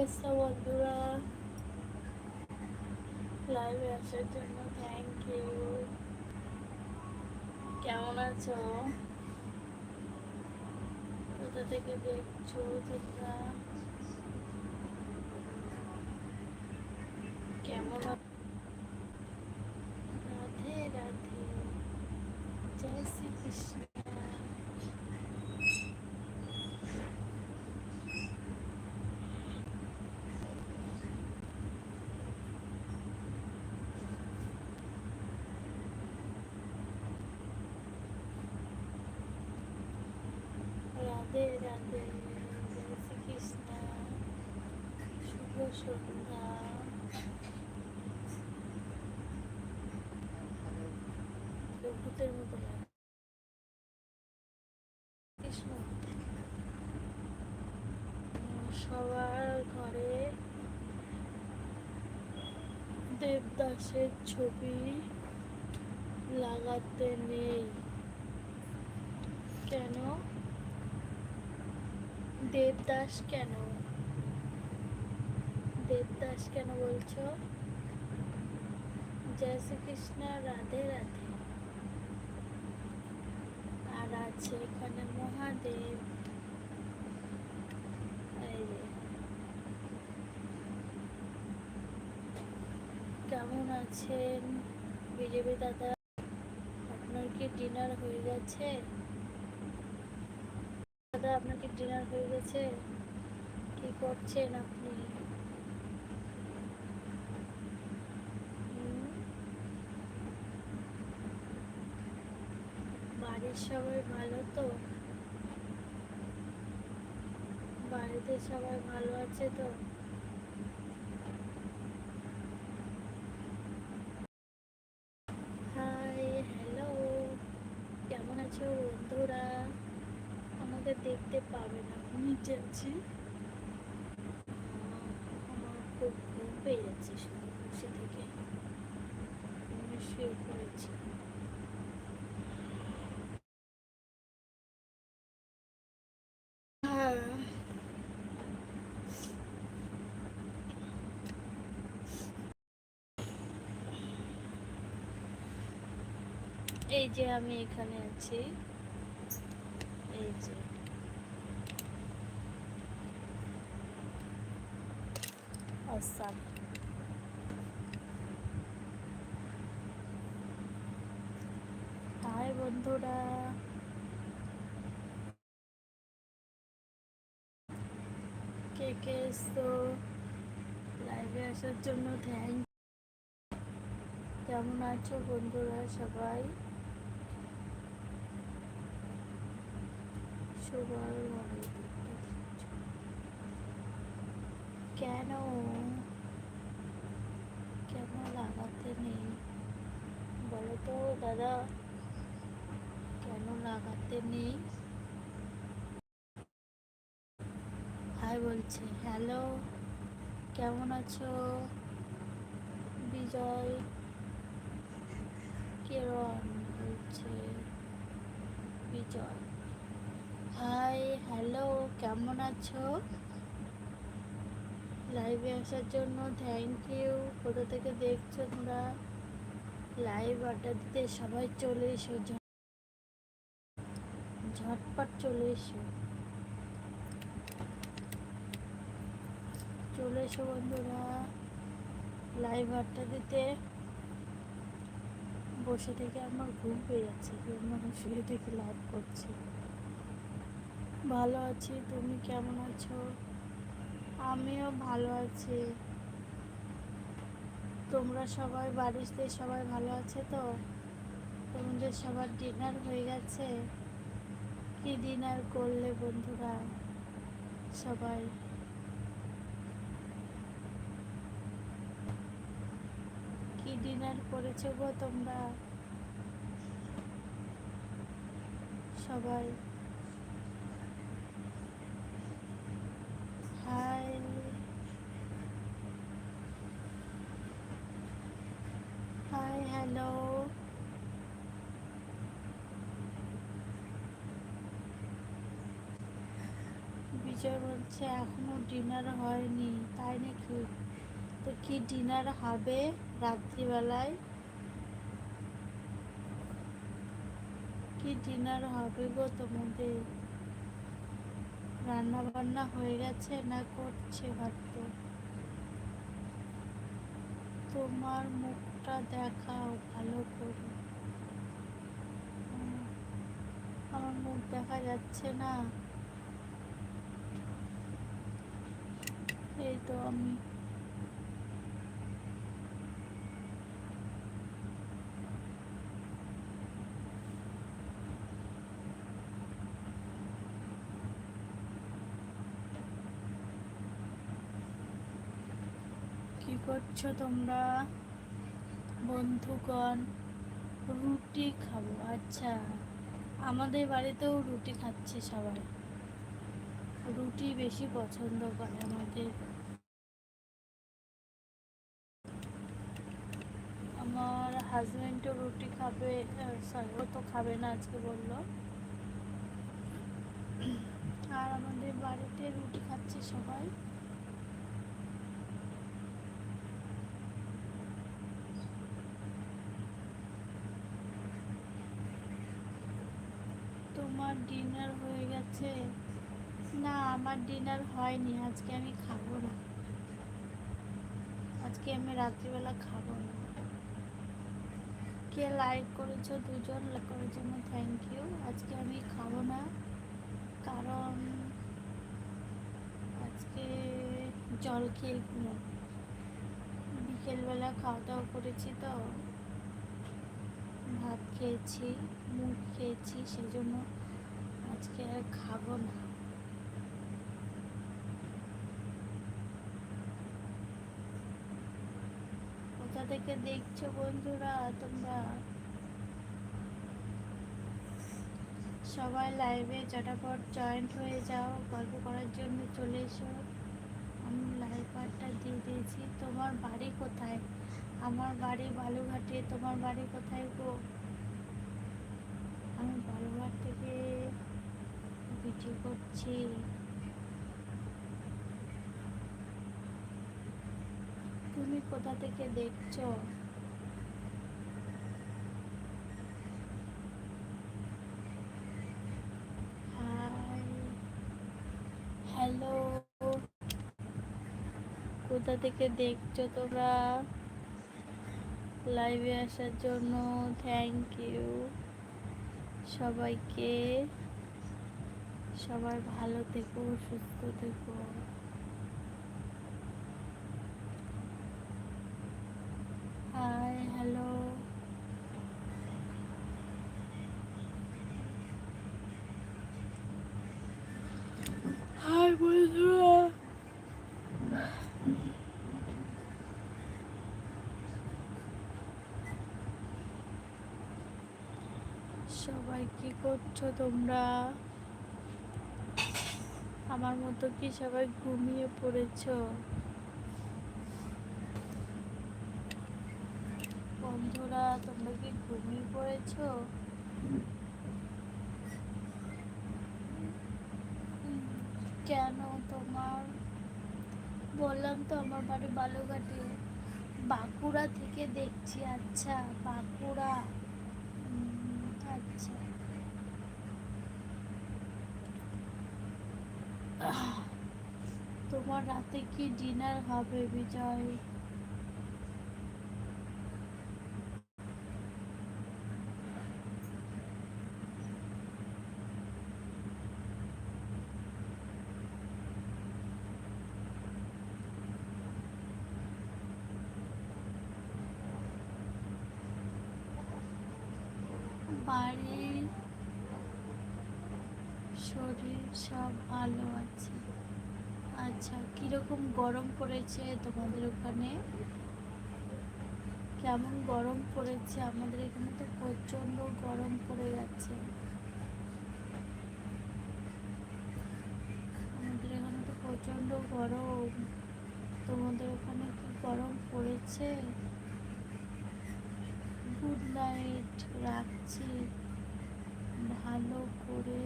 এসছো বন্ধুরা লাইভে আসার জন্য থ্যাংক ইউ কেমন আছো? কোথা থেকে দেখছ তোমরা? কেমন আ- রাধে রাধে জয় শ্রী কৃষ্ণ রাধে রাধে জয় শ্রীকৃষ্ণ শুভ সন্ধ্যা সবার ঘরে দেবদাসের ছবি লাগাতে নেই। কেন? দেবদাস কেন? দেবদাস কেন বলছো? জয় শ্রীকৃষ্ণ, রাধে রাধে। আর আছে এখানে মহাদেব। কেমন আছেন? বিজেপি দাদা, আপনার কি ডিনার হয়ে গেছে? দাদা, আপনার কি ডিনার হয়ে গেছে? কি করছেন আপনি? বাড়ির সবাই ভালো তো? বাড়িতে সবাই ভালো আছে তো? হাই হ্যালো কেমন আছো বন্ধুরা? আমাকে দেখতে পাবে না নিচে আছি আমার খুব ঘুম পেয়ে যাচ্ছে শুধু বসে থেকে। শুয়ে পড়েছি। এই যে আমি এখানে আছি। এই যে। আসাম। বন্ধুরা। কে কে এসছো? লাইভে আসার জন্য থ্যাংক কেমন আছো বন্ধুরা সবাই? সবার। কেন? কেন লাগাতে নেই? বলো তো দাদা, কেন লাগাতে নেই? হাই বলছে হ্যালো কেমন আছো? বিজয় কিরণ বলছে, বিজয়। হাই হ্যালো কেমন আছো? লাইভে আসার জন্য থ্যাংক ইউ কোথা থেকে দেখছ তোমরা? লাইভ আড্ডা দিতে সবাই চলে এসো ঝটপট চলে এসো। চলে এসো বন্ধুরা। লাইভ আড্ডা দিতে। বসে থেকে আমার ঘুম পেয়ে যাচ্ছে আমি শুয়ে থেকে লাইভ করছি। ভালো আছি, তুমি কেমন আছো? আমিও ভালো আছি। তোমরা সবাই বাড়িতে সবাই ভালো আছে তো? তোমাদের সবার ডিনার হয়ে গেছে। কি ডিনার করলে বন্ধুরা সবাই? কি ডিনার করেছ গো তোমরা? সবাই হাই হাই হ্যালো বলছে এখনও ডিনার হয়নি, তাই নাকি? তো কি ডিনার হবে রাত্রিবেলায়? কি ডিনার হবে গো তোমাদের? রান্না বান্না হয়ে গেছে না করছে ভাবতো? তোমার মুখটা দেখাও ভালো করে। আমার মুখ দেখা যাচ্ছে না। এই তো আমি। কি করছ তোমরা? বন্ধুগণ, রুটি খাব। আচ্ছা আমাদের বাড়িতেও রুটি খাচ্ছে সবাই। রুটি বেশি পছন্দ করে আমাদের। আমার হাজবেন্ডও রুটি খাবে সরি ও তো খাবে না আজকে বলল। আর আমাদের বাড়িতে রুটি খাচ্ছে সবাই। তোমার ডিনার হয়ে গেছে? না, আমার ডিনার হয়নি, আজকে আমি খাব না। আজকে আমি রাত্রিবেলা খাব না। কে লাইক করেছ? দুজন করার জন্য থ্যাংক ইউ আজকে আমি খাব না, কারণ আজকে জল খেয়ে বিকেলবেলা খাওয়া দাওয়া করেছি তো। ভাত খেয়েছি, মুগ খেয়েছি সেই জন্য আজকে আর খাব না। থেকে দেখছ বন্ধুরা, তোমরা। সবাই লাইভে চটাপট জয়েন্ট হয়ে যাও, গল্প করার জন্য চলে এসো। আমি লাইভ পার্টটা দিয়ে দিয়েছি। তোমার বাড়ি কোথায়? আমার বাড়ি বালুঘাটে তোমার বাড়ি কোথায় গো? আমি বালুঘাট থেকে ভিডিও করছি। তুমি কোথা থেকে দেখছ? হ্যালো। কোথা থেকে দেখছ তোমরা? লাইভে আসার জন্য থ্যাংক ইউ সবাইকে। সবাই ভালো থেকো, সুস্থ থেকো। সবাই কি করছ তোমরা? আমার মতো কি সবাই ঘুমিয়ে পড়েছো? বন্ধুরা, তোমরা কি ঘুমিয়ে পড়েছো? কেন তোমার বললাম তো, আমার বাড়ি বালুঘাটে বাঁকুড়া থেকে দেখছি আচ্ছা বাঁকুড়া। আচ্ছা। তোমার রাতে কি ডিনার হবে, বিজয়? সব ভালো আছে। আচ্ছা কীরকম গরম পড়েছে তোমাদের ওখানে? কেমন গরম পড়েছে? আমাদের এখানে তো প্রচণ্ড গরম পড়ে যাচ্ছে। আমাদের এখানে তো প্রচণ্ড গরম। তোমাদের ওখানে কি গরম পড়েছে? গুড নাইট রাখছি। ভালো করে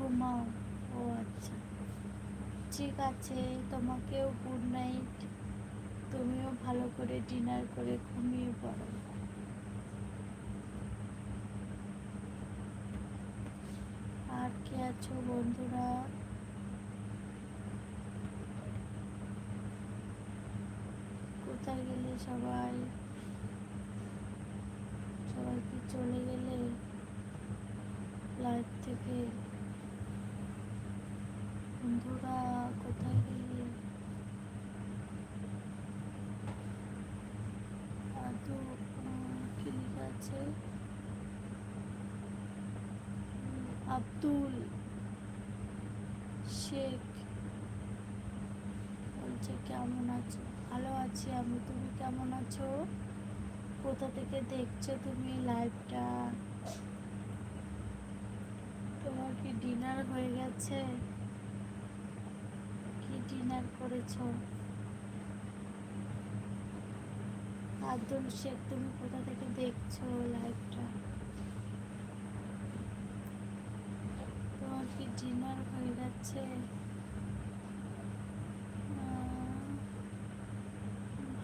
ঘুমাও। ও আচ্ছা। ঠিক আছে, তোমাকেও গুড নাইট তুমিও ভালো করে ডিনার করে ঘুমিয়ে পড়ো। আর কে আছো বন্ধুরা? কোথায় গেলে সবাই? সবাই কি চলে গেলে? লাইফ থেকে। বন্ধুরা কোথায় গেলে? আদৌ আহ, কি লেখা আছে আব্দুল শেখ। বলছে কেমন আছো? ভালো আছি আমি তুমি কেমন আছো? কোথা থেকে দেখছ তুমি লাইভটা তোমার কি ডিনার হয়ে গেছে? ডিনার করেছ? আব্দুল শেখ তুমি কোথা থেকে দেখছ লাইভটা? তোমার কি ডিনার হয়ে আহ,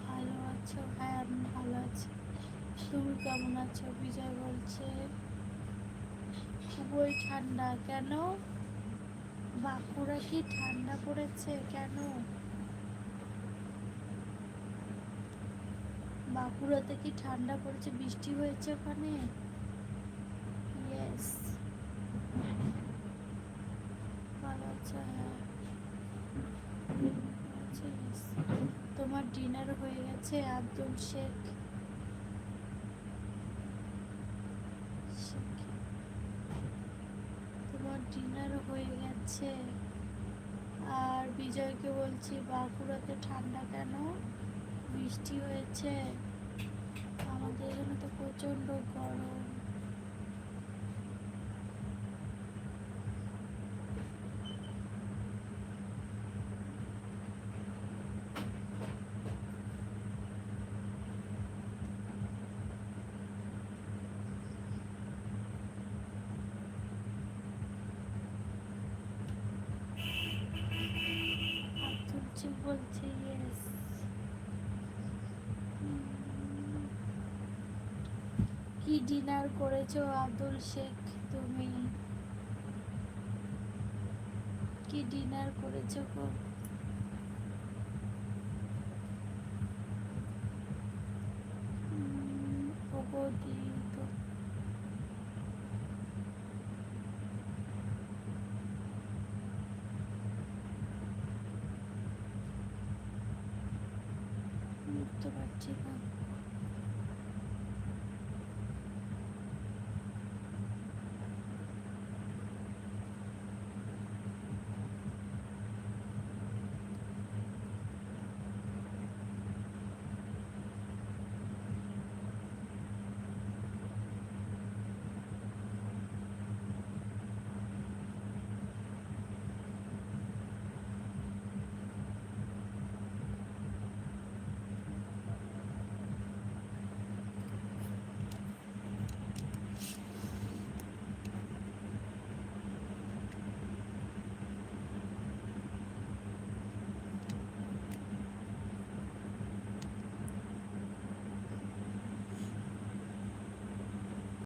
ভালো আছো? হ্যাঁ আমি ভালো আছি। তুমি কেমন আছো? বিজয় বলছে। খুবই ঠান্ডা। কেন? বাঁকুড়া কি ঠান্ডা পড়েছে কেন? বাঁকুড়াতে কি ঠান্ডা পড়েছে, বৃষ্টি হয়েছে ওখানে? ইয়েস হ্যাঁ। তোমার ডিনার হয়ে গেছে, আব্দুল শেখ। গেছে আর বিজয়কে বলছি বাঁকুড়াতে ঠান্ডা কেন? বৃষ্টি হয়েছে। আমাদের এখানে তো প্রচণ্ড গরম। শেখ বলছে ইয়েস কি ডিনার করেছ আব্দুল শেখ তুমি? কি ডিনার করেছ গো? 또 맛집은